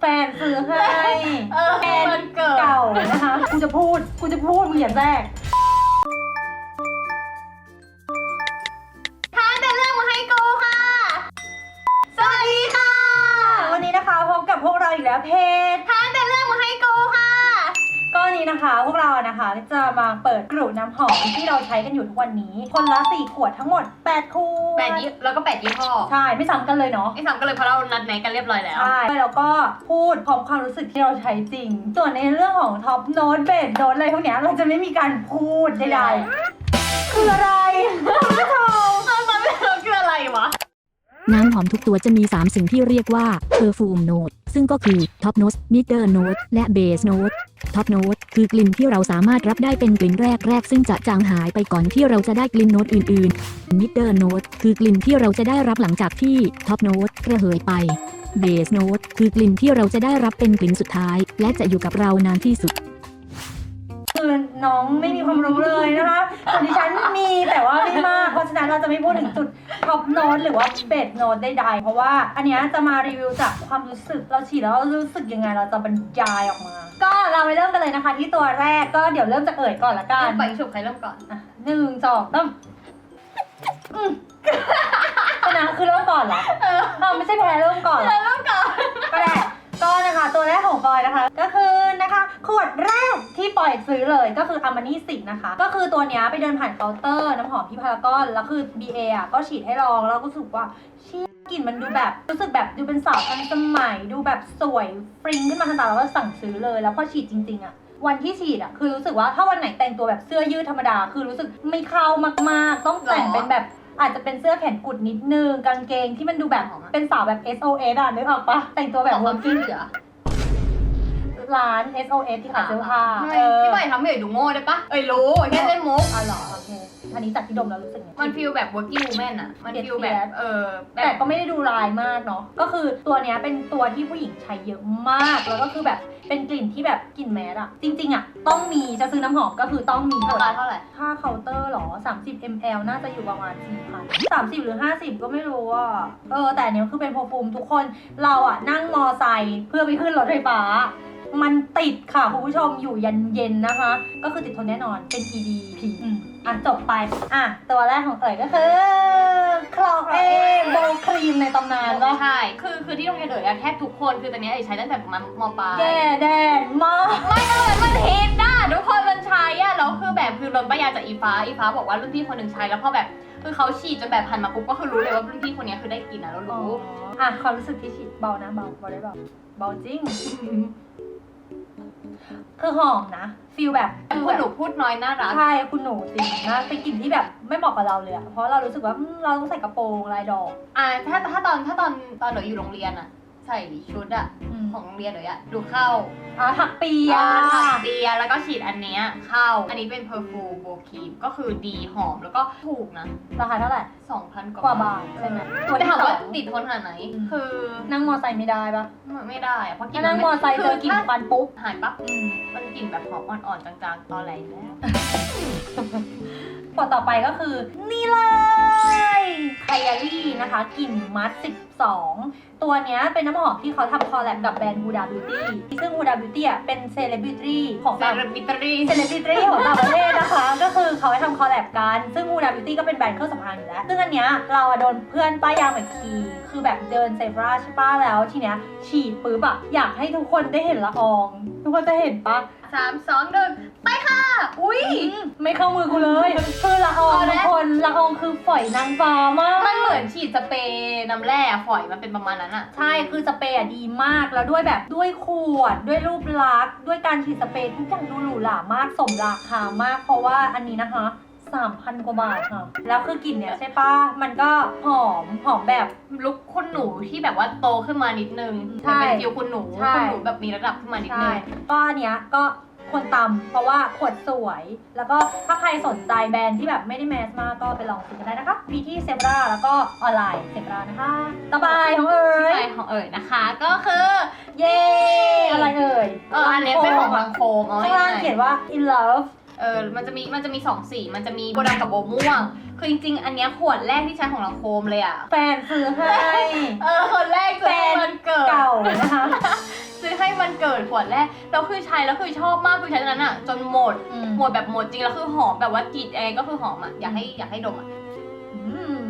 แฟนซื้อให้เออแฟนวันเกิดเก่านะคะกูจะพูดกูจะพูดมึงอย่าแทรกท้าแต่เรื่องมาให้กูค่ะ สวัสดีค่ะ วันนี้นะคะพบกับพวกเราอีกแล้วเพจ นนี้นะคะ พวกเรานะคะจะมาเปิดกลุ่น้ำหอมที่เราใช้กันอยู่ทุกวันนี้ คนละสี่ขวดทั้งหมด8ขวดแปดยี่แล้วก็แปดยี่ห้อใช่ไม่ซ้ำกันเลยเนาะไอ้สามก็เลยเพราะเรานัดแนะกันเรียบร้อยแล้ว ใช่แล้วก็พูดพร้อมความรู้สึกที่เราใช้จริง ส่วนในเรื่องของท็อปโน้ตเบสโน้ตอะไรพวกเนี้ยเราจะไม่มีการพูดใดๆคืออะไรคุณผู้ชมตอนนั้นเราคืออะไรวะ น้ำหอมทุกตัวจะมี 3 สิ่งที่เรียกว่า perfume note ซึ่งก็คือ top note middle note และ base note top note คือกลิ่นที่เราสามารถรับได้เป็นกลิ่นแรกแรกๆซึ่งจะจางหายไปก่อนที่เราจะได้กลิ่นโน้ตอื่นๆ middle note คือกลิ่นที่เราจะได้รับหลังจากที่ top note ระเหยไป base note คือกลิ่นที่เราจะได้รับเป็นกลิ่นสุดท้าย และจะอยู่กับเรานานที่สุด คือน้องไม่มีความรู้เลยนะคะส่วนดิฉันมีแต่ว่าไม่มาก เพราะฉะนั้นเราจะไม่พูดถึงจุดท็อปโน้ตหรือว่าเบสโน้ตใดๆ เพราะว่าอันเนี้ยจะมารีวิวจากความรู้สึกเราฉีดแล้วเรารู้สึกยังไงเราจะบรรยายออกมา ก็เราไปเริ่มกันเลยนะคะ ที่ตัวแรกก็เดี๋ยวเริ่มจากเอ่ยก่อนละกัน ไปฉุบใครเริ่มก่อน อะหนึ่งสองต้มอืมชนะคือเริ่มก่อนเหรอเออเราไม่ใช่แพ้เริ่มก่อนเหรอเริ่มก่อนก็ได้ก็นะคะ ตัวแรกของปอยนะคะก็คือนะคะ ขวดแรกที่ปอยซื้อเลยก็คืออามานี่สินะคะ ก็คือตัวเนี้ยไปเดินผ่านเคาน์เตอร์น้ำหอมที่พารากอนแล้วคือ BA อะก็ฉีดให้ลองแล้วก็รู้สึกว่าเชี่ยกลิ่นมันดูแบบรู้สึกแบบดูเป็นสาวทันสมัย ดูแบบสวยฟริงขึ้นมาทันตาแล้วก็สั่งซื้อเลยแล้วพอฉีดจริงๆอะวันที่ฉีดอะคือรู้สึกว่าถ้าวันไหนแต่งตัวแบบเสื้อยืดธรรมดา คือรู้สึกไม่เข้ามากๆ ต้องแต่งเป็นแบบอาจจะเป็นเสื้อแขนกุดนิดนึงกางเกงที่มันดูแบบเป็นสาวแบบ SOS อะนึกออกปะแต่งตัวแบบขอความช่วย working เหลือ ร้าน SOS ที่ขายเสื้อผ้าทำไมเออพี่ใหม่ทำให้เอ๋ยดูโง่ได้ปะเอ้ยรู้แค่เล่นมุกอ๋อเหรอโอเคอันนี้จากที่ดมแล้วรู้สึกไง มันฟีลแบบ working woman อะมันฟีลแบบเกลียดเออแบแต่บก็ไม่ได้ดูลายมากเนาะ ก็คือตัวเนี้ยเป็นตัวที่ผู้หญิงใช้เยอะมาก แล้วก็คือแบบเป็นกลิ่นที่แบบกลิ่นแมสอะจริงๆอะต้องมีจะซื้อน้ำหอมก็คือต้องมีราคาเท่าไหร่ ค่าเคาน์เตอร์เหรอ 30 ml น่าจะอยู่ประมาณ4,000 30 หรือ 50 ก็ไม่รู้อะ เออ แต่อันเนี้ยคือเป็นโปรฟูมทุกคน เราอะนั่งมอไซค์เพื่อไปขึ้นรถไฟฟ้า มันติดค่ะคุณผู้ชมอยู่ยันเย็นนะคะ ก็คือติดทนแน่นอนเป็น EDP อืมอะจบไป อะ ตัวแรกของเอ๋ยก็คือคลอเอโบครีมในตำนานว่าใช่ คือคือที่โรงเรียนเอ๋ยอะแทบทุกคน คือตอนนี้เอ๋ยใช้ตั้งแต่ประมาณมปลายแย่แดนมาก ไม่ก็เลยมันฮิตนะทุกคนมันใช้อะแล้วคือแบบคือรถป้ายาจากอีฟ้าอีฟ้าบอกว่ารุ่นพี่คนหนึ่งใช้แล้วพอแบบคือเขาฉีดจนแบบหันมาปุ๊บก็คือรู้เลยว่ารุ่นพี่คนนี้คือได้กลินอะแล้วรู้ อะความรู้สึกที่ฉีดเบานะเบาเบาได้เบาเบาจริง คือหอมนะฟีลแบบคุณหนูพูดน้อยน่ารัก ใช่คุณหนูจริงนะเป็นกลิ่นที่แบบไม่เหมาะกับเราเลยอะเพราะเรารู้สึกว่าอืมเราต้องใส่กระโปรงลายดอก อ่าถ้าถ้าตอนถ้าตอนตอนหนูอยู่โรงเรียนอะ ใส่ชุดอะอืม ของโรงเรียนเลยอะดูเข้าอะถักเปียอ่าเตียแล้วก็ฉีดอันเนี้ยเข้า อันนี้เป็นเพอร์ฟูมโบคีมก็คือดีหอมแล้วก็ถูกนะ ราคาเท่าไหร่ 2,000กกว่าว่าบาทใช่ไหมตัวแต่ที่ถามสอว่าง ติดทนขนาดไหน อืม คือนั่งมอไซค์ไม่ได้ปะไม่ได้อะเพราะกลิถ้านนั่งมอไซค์เจอกลิ่นถ้าฟันปุ๊บ หายปั๊บอืมมันกลิ่นแบบหอมอ่อนๆจางๆตอนแรกแล้วขวดต่อไปก็คือ นี่เลย กลิ่นมัด 12 ตัวเนี้ยเป็นน้ำหอมที่เขาทำคอลแลบกับแบรนด์ Huda Beauty ซึ่ง Huda Beauty อะเป็นเซเลบริตี้ของเซต่างเลบิตรีเซเลบริตี้ของต่างประเทศนะคะ ก็คือเขาให้ทำคอลแลบกัน ซึ่ง Huda Beauty ก็เป็นแบรนด์เครื่องสำอางอยู่แล้ว ซึ่งอันเนี้ยเราอะโดนเพื่อนป้ายยาเหมือนคีคือแบบเดินเซฟราใช่ป้าแล้วทีเนี้ยฉีดปุ๊บอะอยากให้ทุกคนได้เห็นละออง ทุกคนจะเห็นปะ สามสองหนึ่ง ไปค่ะ อุ้ยอืมไม่เข้ามือกูเลยคือละอองเอาทุแล้กวคนละอองคือฝอยนางฟ้ามากมันเหมือนฉีดสเปรย์น้ำแร่ฝอยมันเป็นประมาณนั้นอะใช่คือสเปรย์อะดีมากแล้วด้วยแบบด้วยขวดด้วยรูปลักษณ์ด้วยการฉีดสเปรย์ทุกอย่างดูหรูหรามากสมราคามาก เพราะว่าอันนี้นะคะ 3,000 กว่าบาทค่ะ แล้วคือกลิ่นเนี่ยใช่ปะมันก็หอมหอมแบบ ลุคคุณหนูที่แบบว่าโตขึ้นมานิดนึงใช่เป็นฟิลคุณหนูใช่ คุณหนูแบบมีระดับขึ้นมานิดใช่นึง ก็อันเนี้ยก็ ควรตำเพราะว่าขวดสวย แล้วก็ถ้าใครสนใจแบรนด์ที่แบบไม่ได้แมสมากก็ไปลองซื้อกันได้นะคะมีที่เซฟราแล้วก็ออนไลน์เซฟรานะคะต่อไปของเอ๋ที่ย ไปของเอ๋ยนะคะ ก็คือเย้อะไรเอ่ยเอออันนี้เป็นของบางโคมเอาข้างล่างง่ายๆเขียนว่า in love เออมันจะมีมันจะมีสองสีมันจะมีโบดำกับโบม่วง คือจริงๆ อันเนี้ยขวดแรกที่ใช้ของเราโคมเลยอะแฟนซื้อให้ เออคนแรกซื้อให้มันเกิด เก่านะคะ ซื้อให้มันเกิดขวดแรกแล้วคือใช้แล้วคือชอบมากคือใช้ตอนนั้นอะ จนหมด อืม หมดแบบหมดจริงแล้วคือหอมแบบว่ากรีดเองก็คือหอมอะอยากให้อยากให้ดมอะ อืม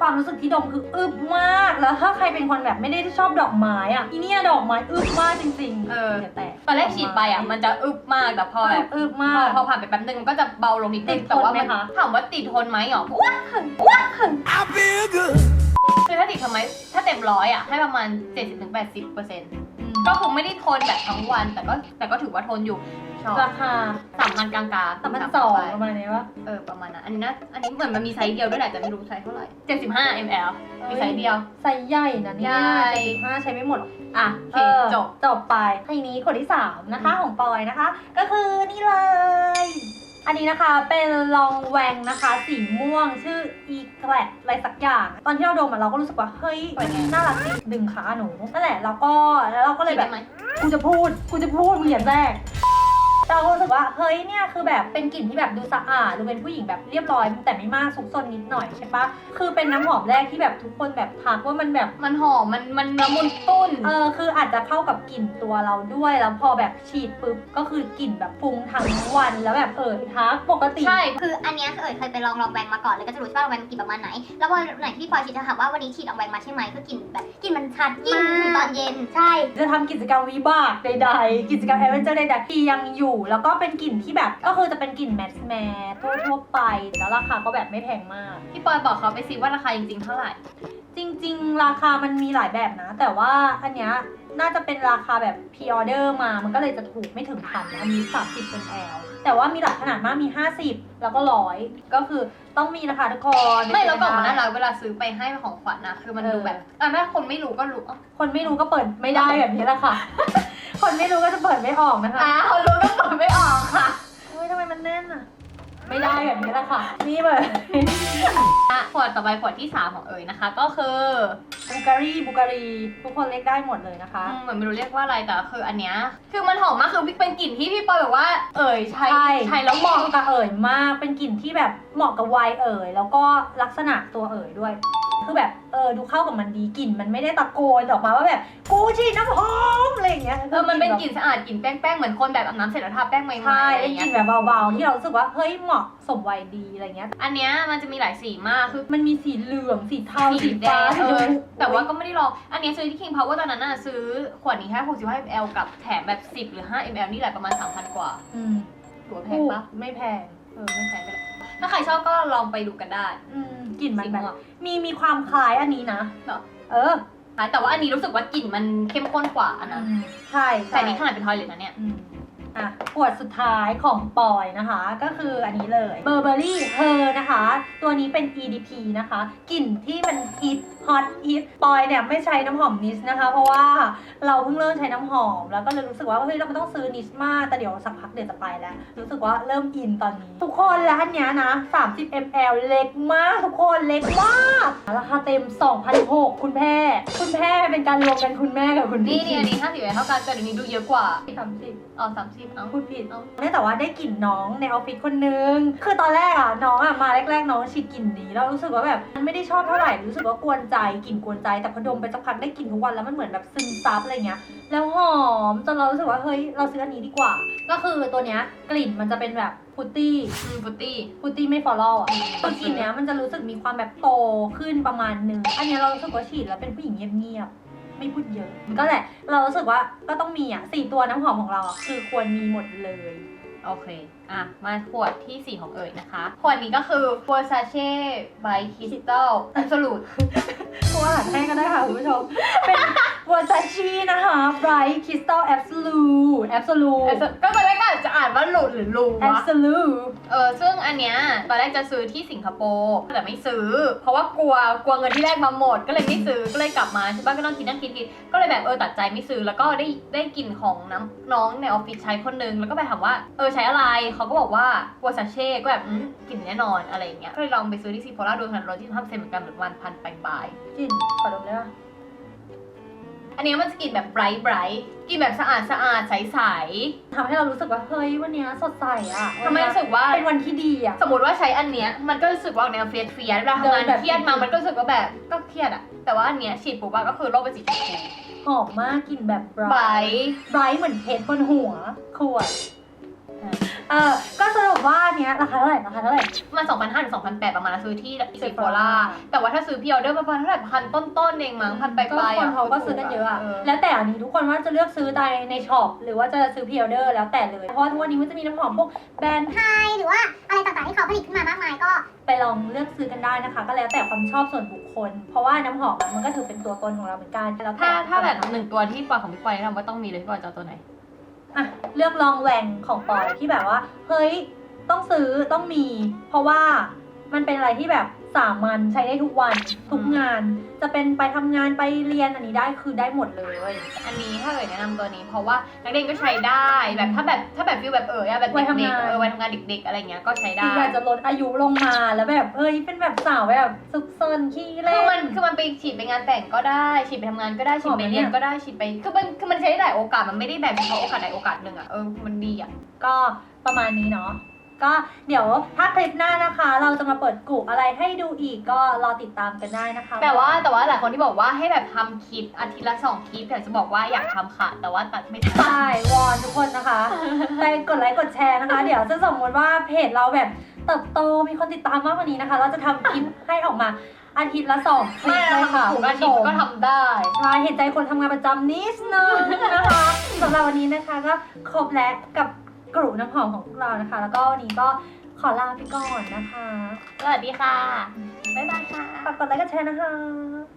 ความรู้สึกที่ดมคืออึบมากแล้วถ้าใครเป็นคนแบบไม่ได้ชอบดอกไม้อะอีเนี่ยดอกไม้อึบมากจริงๆเออ ดี๋ยวแตกตอนแรกฉีดไปอะมันจะอึบมากแต่พอแบบอึบพมาอก พอผ่านไปแป๊บนึงมันก็จะเบาลงนิดนึติงดแต่ว่าทนไหมมันคะ ถามว่าติดทนไหมหรอว้าหึงว้าหึง I feel good. คือถ้าติดทนไหมถ้าเต็มร้อยอะให้ประมาณ 70-80เปอร์เซ็นต์อืม ก็คือไม่ได้ทนแบบทั้งวัน แต่ก็แต่ก็ถือว่าทนอยู่ชอบราคาสามพันกลางๆสามพันสองประมาณนี้วะเออประมาณนั้นอันนี้นะอันนี้เหมือนมันมีไซส์เดียวด้วยแหละแต่ไม่รู้ไซส์เท่าไหร่75 ml มีไซส์เดียวไซส์ใหญ่นะเนี่ยใหญ่เจ็ดสิบห้าใช้ไม่หมดหรอกอะโอเคเออจบจบไปทีนี้คนที่สามนะคะของปอยนะคะ ก็คือนี่เลย อันนี้นะคะเป็นลองแวงนะคะสีม่วงชื่ออีแกลดอะไรสักอย่าง ตอนที่เราดมอะเราก็รู้สึกว่าเฮ้ยน่ารักดีดึงขาหนูนั่นแหละแล้วก็แล้วเราก็เลยแบบได้ไหมกูจะพูดกูจะพูดมึงอย่าแทรก เราก็รู้สึกว่าเฮ้ยเนี่ยคือแบบเป็นกลิ่นที่แบบดูสะอาดดูเป็นผู้หญิงแบบเรียบร้อย แต่ไม่มากซุกซนนิดหน่อยใช่ปะคือเป็นน้ำหอมแรกที่แบบทุกคนแบบทักว่ามันแบบมันหอมมันมันละมุนตุ้น เออคืออาจจะเข้ากับกลิ่นตัวเราด้วยแล้วพอแบบฉีดปุ๊บก็คือกลิ่นแบบฟุ้งทั้งวันแล้วแบบเออทักปกติ ใช่ คืออันเนี้ยคือเอ๋ยเคยไปลองลองแวงมาก่อนเลยก็จะรู้ใช่ป่ะลองแวงกลิ่นประมาณไหน แล้วพอไหนที่พลอยฉีดจะถามว่าวันนี้ฉีดลองแวงมาใช่ไหมคือกลิ่นแบบกลิ่นมันชัดยิ่งถึงตอนเย็นใช่ จะทำกิจกรรมวิบากใดๆกิจกรรมแอดเวนเจอร์ใดๆที่ยังอยู่แล้วก็เป็นกลิ่นที่แบบก็คือจะเป็นกลิ่นแมสแมสทั่วๆไปแล้วราคาก็แบบไม่แพงมาก พี่ปอยบอกเขาไปสิว่าราคาจริงๆเท่าไหร่ จริง ๆ ราคามันมีหลายแบบนะ แต่ว่าอันเนี้ยน่าจะเป็นราคาแบบพ r ออเดอร์มา มันก็เลยจะถูกไม่ถึงพันอันนี้ 30เป็นแอลแต่ว่ามีหลายขนาดมากมี 50 แล้วก็ร้อยก็คือต้องมีนะคะทุกคนไม่แล้วกล่องมันน่ารักเวลาซื้อไปให้เป็นของขวัญนะคือมันดูแบบอะถ้าคนไม่รู้ก็รู้อะคนไม่รู้ก็เปิดไม่ได้แบบนี้แหละค่ะ คนไม่รู้ก็จะเปิดไม่ออกนะคะอะคนรู้ก็เปิดไม่ออกค่ะ เฮ้ยทำไมมันแน่นอะ ไม่ได้แบบนี้แหละค่ะ นี่เลยอะขวดต่อไปขวดที่ 3 ของเอ๋ยนะคะ ก็คือบูการีบูการีทุกคนเรียกได้หมดเลยนะคะ อืมเหมือนไม่รู้เรียกว่าอะไรแต่คืออันเนี้ยคือมันหอมมากคือเป็นกลิ่นที่พี่ปอยแบบว่า เอ๋ยใช้ใช่ ใช้แล้วเหมาะกับเอ๋ยมาก เป็นกลิ่นที่แบบเหมาะกับวัยเอ๋ย แล้วก็ลักษณะตัวเอ๋ยด้วย คือแบบเออดูเข้ากับมันดีกลิ่นมันไม่ได้ตะโกนออกมาว่าแบบกูฉีดน้ำหอมอะไรอย่างเงี้ยเออมันเป็นกลิ่นสะอาดกลิ่นแป้งๆเหมือนคนแบบอาบน้ำเสร็จแล้วทาแป้งใหม่ๆใช่อะไรเป็นกเงี้ลิ่ยนแบบเบาๆที่เรารู้สึกว่าเฮ้ยเหมาะสมวัยดีอะไรเงี้ย อันเนี้ยมันจะมีหลายสีมากคือ มันมีสีเหลืองสีเทาสีสีแดฟ้างเอสีชอมพูแต่ว่าก็ไม่ได้ลอง อันเนี้ยซื้อที่ King Power ตอนนั้นน่ะซื้อขวดนี้แค่65 ml กับแถมแบบ 10 หรือ 5 ml นี่แหละประมาณ 3,000 กว่าอืมถือว่าแพถูงกปะไม่แพง เออ ไม่แพงก็ได้ ถ้าใครชอบก็ลองไปดูกันได้อืมกลิ่นมันสีแบบม่วงมีมีความคล้ายอันนี้นะเหรอเออแต่ว่าอันนี้รู้สึกว่ากลิ่นมันเข้มข้นกว่าอันนั้นอืมใช่แต่ใช่อันนี้ขนาดเป็นทอยเลทนะเนี่ย อืมอะขวดสุดท้ายของปอยนะคะ ก็คืออันนี้เลย Burberry Her นะคะ ตัวนี้เป็น EDP นะคะกลิ่นที่มันฮิต ฮอตฮิตปอยเนี่ยไม่ใช้น้ำหอมนิสนะคะ เพราะว่าเราเพิ่งเริ่มใช้น้ำหอม แล้วก็เลยรู้สึกว่าเฮ้ยเราไม่ต้องซื้อนิสมากแต่เดี๋ยวสักพักเดี๋ยวจะไปแล้ว รู้สึกว่าเริ่มอินตอนนี้ ทุกคนแล้วอันเนี้ยนะ 30 ml เล็กมาก ทุกคนเล็กมากราคาเต็ม 2,006คุณแม่คุณแม่เป็นการรวมกันคุณแม่กับคุณนี่พี่นี่อันนี้50เท่ากันแต่เดี๋ยวนี้ดูเยอะกว่าสามสิบอ๋อ30เอาพูดผิดเนื่องแต่ว่าได้กลิ่นน้องในออฟฟิศคนนึง คือตอนแรกอะน้องอะมาแรกๆ น้องฉีดกลิ่นนี้แล้วรู้สึกว่าแบบมันไม่ได้ชอบเท่าไหร่รู้สึกว่ากวนใจกลิ่นกวนใจ แต่พอดมไปสักพักได้กลิ่นทุกวันแล้วมันเหมือนแบบซึมซับอะไรเงี้ย แล้วหอมจนเรารู้สึกว่าเฮ้ยเราซื้ออันนี้ดีกว่า ก็คือตัวเนี้ยกลิ่นมันจะเป็นแบบพุตตี้อืมฟุตตี้พุตตี้ไม่ฟอลโล่อะคือกลิ่นเนี้ยมันจะรู้สึกมีความแบบโตขึ้นประมาณนึงอันเนี้ยเรารู้สึกว่าฉีดแล้วเป็นผู้หญิงเงียบๆไม่พูดเยอะก็แหละ เรารู้สึกว่าก็ต้องมีอะสี่ตัวน้ำหอมของเราอะคือควรมีหมดเลย โอเค อะ มาขวดที่ 4 ของเอ๋ยนะคะ ขวดนี้ก็คือ Versace by Crystal Absolute ตัวอาหารแห้งก็ได้ค่ะคุณผู้ชม เป็น Versace นะคะ Bright Crystal Absolute Absolute ก็ตอนแรกก็อาจจะอ่านว่าหลุดหรือลูวะ Absolute เออซึ่งอันเนี้ยตอนแรกจะซื้อที่สิงคโปร์แต่ไม่ซื้อ เพราะว่ากลัวกลัวเงินที่แรกมาหมด ก็เลยไม่ซื้อก็เลยกลับมาใช่ป่ะก็ต้องคิดนั่งคิดคิดก็เลยแบบเออตัดใจไม่ซื้อแล้วก็ได้ได้กลิ่นของน้ำน้องในออฟฟิศใช้คนนึงแล้วก็ไปถามว่าเออใช้อะไรเขาก็บอกว่า Versace ก็แบบอืมกลิ่นแน่นอนอะไรอย่างเงี้ยก็เลยลองไปซื้อที่ซีโฟล่าดูทันรถที่ทำเซ็นเหมือนกันเหมือนวันพันปลายกลิ่นขอดมได้ปะ อันนี้มันจะกลิ่นแบบไบรท์ไบรท์กลิ่นแบบสะอาดสะอาดใสทำให้เรารู้สึกว่าเฮ้ยวันเนี้ยสดใสอะๆทำให้รู้สึกว่าเป็นวันที่ดีอะสมมติว่าใช้อันเนี้ยมันก็รู้สึกว่าแนวเฟียสเฟียสเวลาทำงานเดินแบบเครียดมามันก็รู้สึกว่าแบบก็เครียดอะแต่ว่าอันเนี้ยฉีดปุ๊บอะก็คือโลกเป็นสีชมพูหอมมากกลิ่นแบบไบรไบรท์ท์ไบรท์เหมือนเพชรบนหัวขวด เออ ก็สรุปว่าอันเนี้ยราคาเท่าไหร่ราคาเท่าไหร่มา2,500ถึง2,800 ประมาณซื้อที่ซีโฟ Sephora ล่าแต่ว่าถ้าซื้อพี่ออเดอร์ประมาณเท่าไหร่พันต้นๆเองมั้งพันปลายก็ๆคนอะเขาก็ซื้อกันเยอะอะเแล้วแต่อันนี้ทุกคนว่าจะเลือกซื้อในในช็อปหรือว่าจะซื้อพ r ออเดอร์แล้วแต่เลย เพราะว่าทุกวันนี้มันจะมีน้ำหอมพวกแบรนด์ไทยหรือว่าอะไรต่างๆที่เขาผลิตขึ้นมามากมายก็ไปลองเลือกซื้อกันได้นะคะ ก็แล้วแต่ความชอบส่วนบุคคล เพราะว่าน้ำหอมอะมันก็ถือเป็นตัวตนของเราเหมือนกันแล้วแต่ ถ้าถ้าแบบคนหนึ่งตัวที่ปอยของพี่ปอยแนะนำว่าต้องมีเลยพี่ปอยจะเอาตัวไหน อะเลือกลองแหวงของปอยที่แบบว่า เฮ้ย ต้องซื้อต้องมี เพราะว่ามันเป็นอะไรที่แบบ สามัญใช้ได้ทุกวันทุกงาน จะเป็นไปทำงานไปเรียนอันนี้ได้คือได้หมดเลย อันนี้ถ้าเอ่ยแนะนำตัวนี้เพราะว่านักเรียนก็ใช้ได้แบบถ้าแบบถ้าแบบฟิลแบบเอ่ยอะแบบวัยทำเด็กงานๆเออวัยทำงานเด็ก ๆ อะไรเงี้ยก็ใช้ได้ที่อยากจะลดอายุลงมาแล้วแบบเฮ้ยเป็นแบบสาวแบบซุกซนขี้เล่คือนมันคือมันไปฉีดไปงานแต่งก็ได้ฉีดไปทำงานก็ได้ฉีดไปหอมไหมเรียนเนี่ยก็ได้ฉีดไปคือมันคือมันใช้ได้หลายโอกาสมันไม่ได้แบบเฉพาะโอกาสใดโอกาสหนึ่งอะเออมันดีอะก็ประมาณนี้เนาะ ก็เดี๋ยวถ้าคลิปหน้านะคะ เราจะมาเปิดกลุ่มอะไรให้ดูอีกก็รอติดตามกันได้นะคะแต่ว่าแต่ว่าหลายคนที่บอกว่าให้แบบทำคลิปอาทิตย์ละสองคลิปแต่จะบอกว่าอยากทำค่ะ แต่ว่าตัดไม่ทันใช่วอนทุกคนนะคะไปกดไลค์กดแชร์นะคะ เดี๋ยวจะสมมติว่าเพจเราแบบเติบโตมีคนติดตามมากกว่านี้นะคะ เราจะทำคลิปให้ออกมาอาทิตย์ละสองคลิไม่ปเลยค่ะทำถูกคุณอาผู้ทิชตย์มก็ทำได้ ใช่เห็นใจคนทำงานประจำนิดนึงนะคะสำหรับวันนี้นะคะก็ครบแล้วกับ กลุ่มน้ำหอมของพวกเรานะคะ แล้วก็วันนี้ก็ขอลาไปก่อนนะคะ สวัสดีค่ะ บ๊ายบายค่ะ ฝากกดไลค์กดแชร์นะคะ